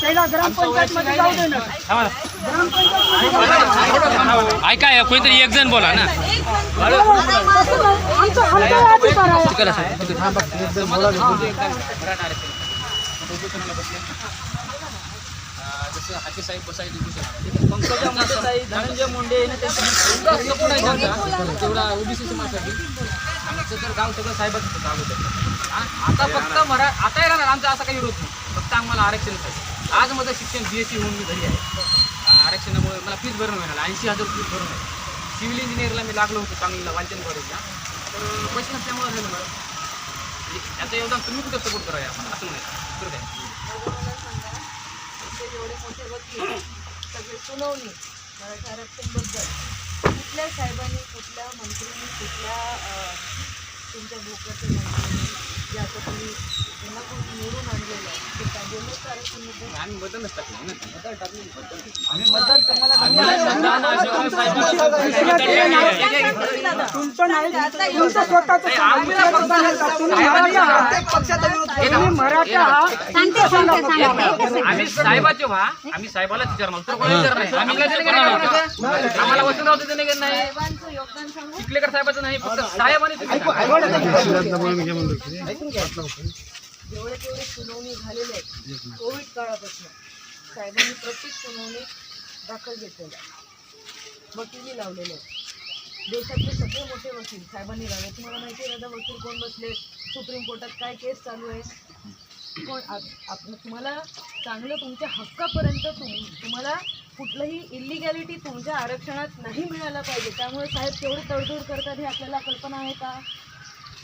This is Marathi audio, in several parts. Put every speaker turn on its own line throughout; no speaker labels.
त्याला ग्रामपंचायत मध्ये जाऊ दे ना.
ऐका कोणीतरी एक जण बोला ना.
आमचा आमचा अधिकार आहे.
जसं हाके साहेब बसायचे पंकजा मुंडेताई धनंजय मुंडे यांनी त्यांचा तेवढा ओबीसी समाजासाठी आमचं तर गाव सगळं साहेबाचं गाव होतं आ- आता फक्त मरा आता येणार आमचा असा काही विरोध नाही. फक्त आम्हाला आरक्षण पाहिजे. आज माझं शिक्षण बी एस सी होऊन मी घरी आहे. आरक्षणामुळे मला फीज भरून मिळाला. ऐंशी हजार फीस भरून आहे सिव्हिल इंजिनिअरला मी लागलो होतो चांगलीला वालचंद कॉलेजला. तर पैसे नसल्यामुळे झालं मला. म्हणजे याचं योगदान तुम्ही कुठं सपोर्ट करा आपण असं नाही तर काय
एवढे मोठे वकील सगळे सुनावणी मराठा आरक्षणबद्दल कुठल्या साहेबांनी कुठल्या मंत्र्यांनी कुठल्या तुमच्या भोकाच्या मंत्र्यांनी जे आता तुम्ही निवडून आणलेलं का
आम्ही मतदानच टाकलं ना.
तुमचं नाही. तुमचं स्वतःचं मराठा
आम्ही साहेबाचे व्हा. आम्ही साहेबालाच विचारणार. तर कोणी विचारणार? नाही. आम्ही काय करणार आम्हाला वसंतराव देणे नाही.
योगदान सांगू?
चिखलेकर साहेबाचं नाही. फक्त साहेबांनी तुम्ही
जेवढे तेवढे सुनावणी झालेले आहेत. कोविड काळापासून साहेबांनी प्रत्येक सुनावणीत दाखल घेतलेल्या आहे वकिली लावलेले आहेत. देशातले सगळे मोठे वकील साहेबांनी लावले. तुम्हाला माहिती आहे दादा वकील कोण बसले? सुप्रीम कोर्टात काय केस चालू आहे कोण आपण आप- तुम्हाला चांगलं तुमच्या हक्कापर्यंत तुम तुम्हाला कुठलंही इलिगॅलिटी तुमच्या आरक्षणात नाही मिळायला पाहिजे. त्यामुळे साहेब केवढी तडजोड करतात हे आपल्याला कल्पना आहे का?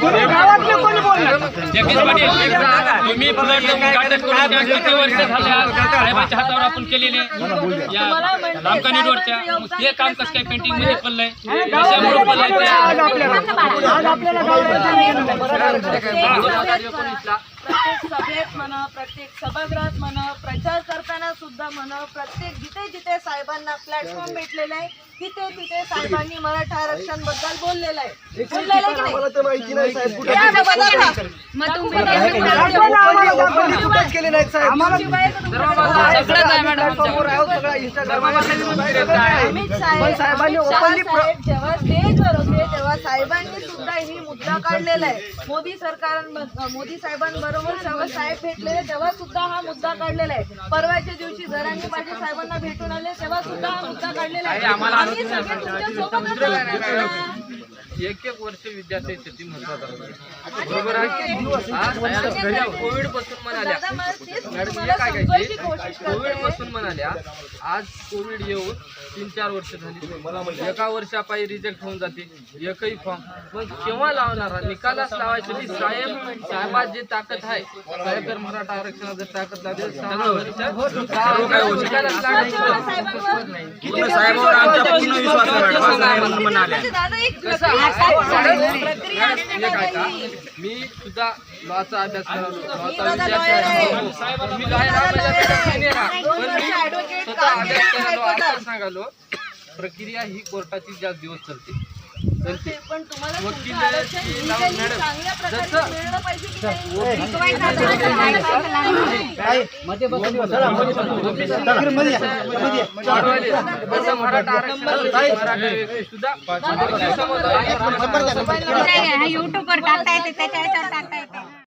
तुम्ही गावातले कोणी
फ्लड साहेबांच्या हातावर आपण केलेले. या रामकानी रोडच्या ते काम कसं काय पेंटिंगमध्ये पडलंय? कशामुळे पडलंय
प्रत्येक सभेत म्हणा प्रत्येक सभागृहात म्हणा प्रचार करताना सुद्धा म्हणा प्रत्येक जिथे जिथे साहेबांना प्लॅटफॉर्म भेटलेला आहे तिथे तिथे साहेबांनी मराठा आरक्षणबद्दल बोललेलं आहे. बोललेलं आहे की नाही? या ना बघा ना.
आम्हाला
तुमची बायको तुमच्या
सगळंच आहे मॅडम
अमित साहेब
साहेबांनी
अमित शहा
openly प्र-
साहेब जेव्हा स्टेजवर होते तेव्हा साहेबांनी सुद्धा ही मुद्दा काढलेला आहे. मोदी सरकार मोदी साहेबांबरोबर जेव्हा साहेब भेटलेले तेव्हा सुद्धा हा मुद्दा काढलेला आहे परवाच्या दिवशी जरांनी माझ्या साहेबांना भेटून आले तेव्हा सुद्धा हा मुद्दा काढलेला आहे
आम्हाला
आम्ही सगळे तुमच्या सोबतच आहोत.
एक एक वर्ष विद्यार्थी स्थिती महत्त्वाचा बरोबर आहे? कोविडपासून म्हणाल्या. मॅडम हे काय
कोशिश
कोविडपासून म्हणाल्या आज कोविड येऊन तीन चार वर्ष झाली. एका वर्षापायी रिजेक्ट होऊन जाते. एकही फॉर्म. मग केव्हा लावणार? निकालाच लावायसाठी साहेब साहेबात जे ताकद आहे साहेब जर मराठा आरक्षणात जर ताकद लावली वर्ष निकालाच लागायचं.
साहेबांवर
साहेबांवर आमचा पूर्ण विश्वास आहे मॅडम. असं मी सुद्धा लॉचा अभ्यास करतो
मी
लॉचा विद्यार्थी मी अभ्यास सांगालो प्रक्रिया ही कोर्टाची जास्त दिवस चालते
पण तुम्हाला
वकील
युट्यूबवर टाकता येते त्याच्या ह्याच्यावर टाकता येते